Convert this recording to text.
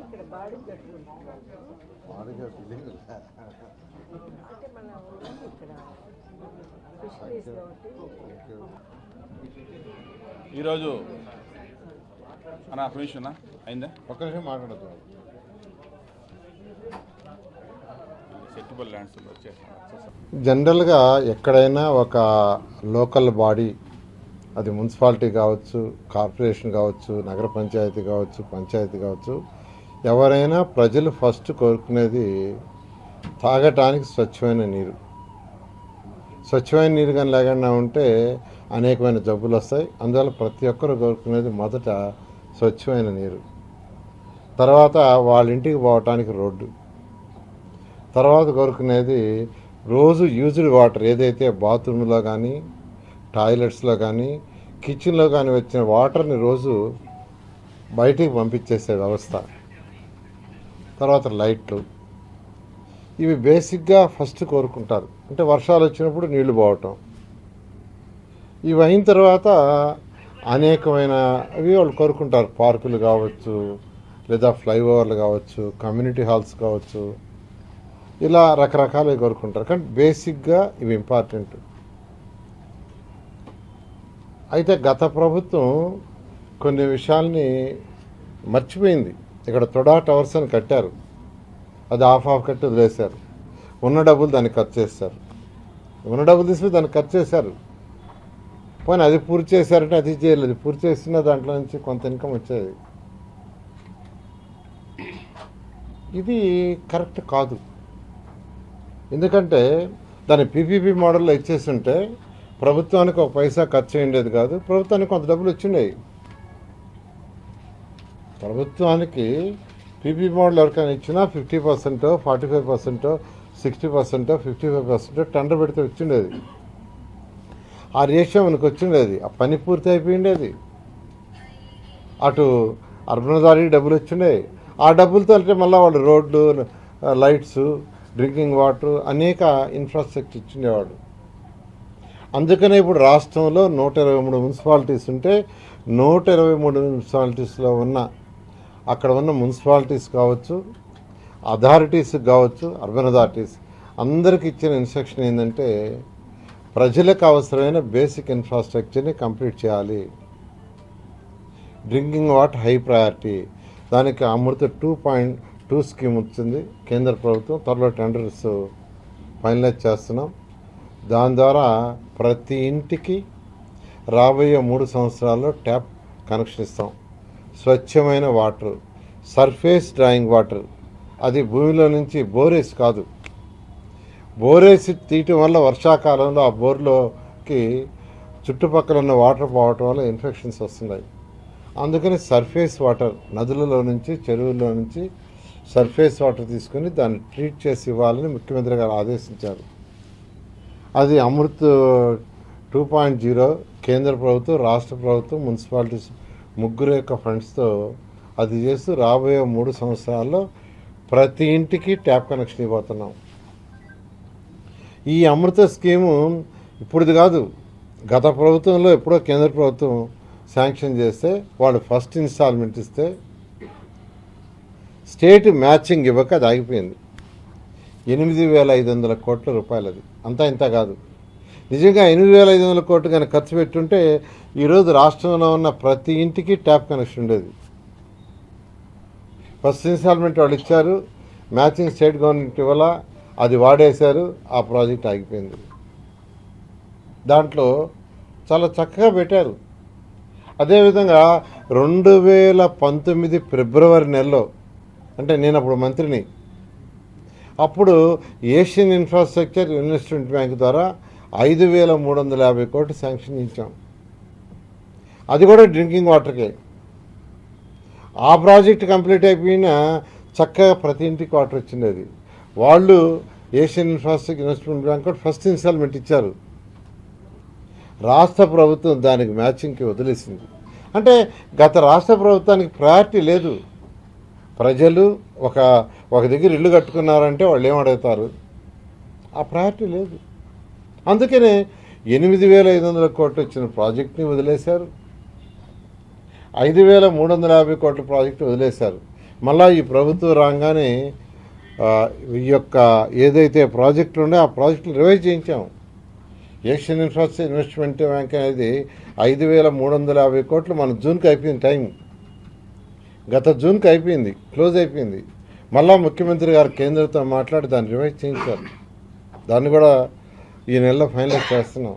ఇక్కడ బాడీ అంటే మన ఇక్కడ ఫిషరీస్ ఈరోజు అన్న. ఫినిష్ అయిందా? ఒక్క నిమిషం మాట్లాడదు జనరల్గా ఎక్కడైనా ఒక లోకల్ బాడీ అది మున్సిపాలిటీ కావచ్చు కార్పొరేషన్ కావచ్చు నగర పంచాయతీ కావచ్చు పంచాయతీ కావచ్చు ఎవరైనా ప్రజలు ఫస్ట్ కోరుకునేది తాగటానికి స్వచ్ఛమైన నీరు. స్వచ్ఛమైన నీరు కానీ లేకుండా ఉంటే అనేకమైన జబ్బులు వస్తాయి. అందువల్ల ప్రతి ఒక్కరు కోరుకునేది మొదట స్వచ్ఛమైన నీరు. తర్వాత వాళ్ళ ఇంటికి పోవటానికి రోడ్డు. తర్వాత కోరుకునేది రోజు యూజ్డ్ వాటర్ ఏదైతే బాత్రూంలో కానీ టాయిలెట్స్లో కానీ కిచెన్లో కానీ వచ్చిన వాటర్ని రోజు బయటికి పంపించేసే వ్యవస్థ. తర్వాత లైట్లు. ఇవి బేసిక్గా ఫస్ట్ కోరుకుంటారు. అంటే వర్షాలు వచ్చినప్పుడు నీళ్ళు పోవటం. ఇవి అయిన తర్వాత అనేకమైన అవి వాళ్ళు కోరుకుంటారు. పార్కులు కావచ్చు లేదా ఫ్లైఓవర్లు కావచ్చు కమ్యూనిటీ హాల్స్ కావచ్చు ఇలా రకరకాలుగా కోరుకుంటారు. కానీ బేసిక్గా ఇవి ఇంపార్టెంట్. అయితే గత ప్రభుత్వం కొన్ని విషయాల్ని మర్చిపోయింది. ఇక్కడ తొడా టవర్స్ అని కట్టారు. అది ఆఫ్ ఆఫ్ కట్టి వదిలేశారు. ఉన్న డబ్బులు దాన్ని ఖర్చు చేస్తారు. ఉన్న డబ్బులు తీసుకుని దాన్ని ఖర్చు చేశారు. పోనీ అది పూర్తి చేశారంటే అది చేయలేదు. పూర్తి చేసిన దాంట్లో నుంచి కొంత ఇన్కమ్ వచ్చేది. ఇది కరెక్ట్ కాదు. ఎందుకంటే దాన్ని పీపీపీ మోడల్లో ఇచ్చేస్తుంటే ప్రభుత్వానికి ఒక పైసా ఖర్చు అయ్యేది కాదు. ప్రభుత్వానికి కొంత డబ్బులు వచ్చిండేవి ప్రభుత్వానికి పీపీ మోడల్ ఎవరికైనా ఇచ్చినా fifty percent forty five percent sixty percent fifty five percent tender పెడితే వచ్చిండేది. ఆ రేషియో మనకు వచ్చిండేది. ఆ పని పూర్తి అయిపోయిండేది. అటు అర్బనదారికి డబ్బులు వచ్చిండేవి ఆ డబ్బులతో అంటే మళ్ళీ వాళ్ళు రోడ్లు లైట్స్ డ్రింకింగ్ వాటర్ అనేక ఇన్ఫ్రాస్ట్రక్చర్ ఇచ్చిండేవాడు. అందుకనే ఇప్పుడు రాష్ట్రంలో నూట ఇరవై మూడు మున్సిపాలిటీస్ ఉంటే నూట ఇరవై మూడు మున్సిపాలిటీస్లో ఉన్న అక్కడ ఉన్న మున్సిపాలిటీస్ కావచ్చు అథారిటీస్ కావచ్చు అర్బన్ అథారిటీస్ అందరికి ఇచ్చిన ఇన్స్ట్రక్షన్ ఏంటంటే ప్రజలకు అవసరమైన బేసిక్ ఇన్ఫ్రాస్ట్రక్చర్ని కంప్లీట్ చేయాలి. డ్రింకింగ్ వాటర్ హై ప్రయారిటీ దానికి Amrut two point two scheme వచ్చింది. కేంద్ర ప్రభుత్వం త్వరలో టెండర్స్ ఫైనలైజ్ చేస్తున్నాం. దాని ద్వారా ప్రతి ఇంటికి రాబోయే మూడు సంవత్సరాల్లో ట్యాప్ కనెక్షన్ ఇస్తాం. స్వచ్ఛమైన వాటర్ సర్ఫేస్ డ్రాయింగ్ వాటర్. అది భూమిలో నుంచి బోరేసి కాదు. బోరేసి తీయటం వల్ల వర్షాకాలంలో ఆ బోర్లోకి చుట్టుపక్కల ఉన్న వాటర్ పోవటం వల్ల ఇన్ఫెక్షన్స్ వస్తున్నాయి. అందుకని సర్ఫేస్ వాటర్ నదులలో నుంచి చెరువుల్లో నుంచి సర్ఫేస్ వాటర్ తీసుకొని దాన్ని ట్రీట్ చేసి ఇవ్వాలని ముఖ్యమంత్రి గారు ఆదేశించారు. అది అమృత్ టూ పాయింట్ జీరో కేంద్ర ప్రభుత్వం రాష్ట్ర ప్రభుత్వం మున్సిపాలిటీస్ ముగ్గురు యొక్క ఫండ్స్తో అది చేస్తూ రాబోయే మూడు సంవత్సరాల్లో ప్రతి ఇంటికి ట్యాప్ కనెక్షన్ ఇవ్వబోతున్నాం. ఈ అమృత స్కీము ఇప్పుడుది కాదు. గత ప్రభుత్వంలో ఎప్పుడో కేంద్ర ప్రభుత్వం శాంక్షన్ చేస్తే వాళ్ళు ఫస్ట్ ఇన్స్టాల్మెంట్ ఇస్తే స్టేట్ మ్యాచింగ్ ఇవ్వక అది ఆగిపోయింది ఎనిమిది వేల ఐదు వందల కోట్ల రూపాయలు అది అంతా ఇంత కాదు. నిజంగా ఎనిమిది వేల ఐదు వందల కోట్లు కానీ ఖర్చు పెట్టుంటే ఈరోజు రాష్ట్రంలో ఉన్న ప్రతి ఇంటికి ట్యాప్ కనెక్షన్ ఉండేది. ఫస్ట్ ఇన్స్టాల్మెంట్ వాళ్ళు ఇచ్చారు. మ్యాచింగ్ స్టేట్ గవర్నమెంట్ ఇవ్వాల? అది వాడేశారు. ఆ ప్రాజెక్ట్ ఆగిపోయింది. దాంట్లో చాలా చక్కగా పెట్టారు. అదేవిధంగా రెండు వేల పంతొమ్మిది ఫిబ్రవరి నెలలో అంటే నేను అప్పుడు మంత్రిని. అప్పుడు ఏషియన్ ఇన్ఫ్రాస్ట్రక్చర్ ఇన్వెస్ట్మెంట్ బ్యాంక్ ద్వారా ఐదు వేల మూడు వందల యాభై కోట్లు శాంక్షన్ ఇచ్చాం అది కూడా డ్రింకింగ్ వాటర్కే. ఆ ప్రాజెక్ట్ కంప్లీట్ అయిపోయినా చక్కగా ప్రతి ఇంటికి వాటర్ వచ్చింది అది. వాళ్ళు ఏషియన్ ఇన్ఫ్రాస్ట్రక్చర్ ఇన్వెస్ట్మెంట్ బ్యాంక్ కూడా ఫస్ట్ ఇన్స్టాల్మెంట్ ఇచ్చారు. రాష్ట్ర ప్రభుత్వం దానికి మ్యాచింగ్కి వదిలేసింది. అంటే గత రాష్ట్ర ప్రభుత్వానికి ప్రయారిటీ లేదు. ప్రజలు ఒక ఒక దగ్గర ఇల్లు కట్టుకున్నారంటే వాళ్ళు ఏమడుగుతారు ఆ ప్రయారిటీ లేదు. అందుకనే ఎనిమిది వేల ఐదు వందల కోట్లు వచ్చిన ప్రాజెక్ట్ని వదిలేశారు. ఐదు వేల మూడు వందల యాభై కోట్ల ప్రాజెక్టు వదిలేశారు. మళ్ళా ఈ ప్రభుత్వం రాగానే ఈ యొక్క ఏదైతే ప్రాజెక్టులు ఉండే ఆ ప్రాజెక్టులు రివైజ్ చేయించాము ఏషియన్ ఇన్ఫ్రాస్ట్రక్చర్ ఇన్వెస్ట్మెంట్ బ్యాంక్ అనేది ఐదు వేల మూడు వందల యాభై కోట్లు మన జూన్కి అయిపోయింది టైం గత జూన్కి అయిపోయింది క్లోజ్ అయిపోయింది. మళ్ళా ముఖ్యమంత్రి గారు కేంద్రంతో మాట్లాడి దాన్ని రివైజ్ చేయించారు. దాన్ని కూడా ఈ నెలలో ఫైనలైజ్ చేస్తున్నాం.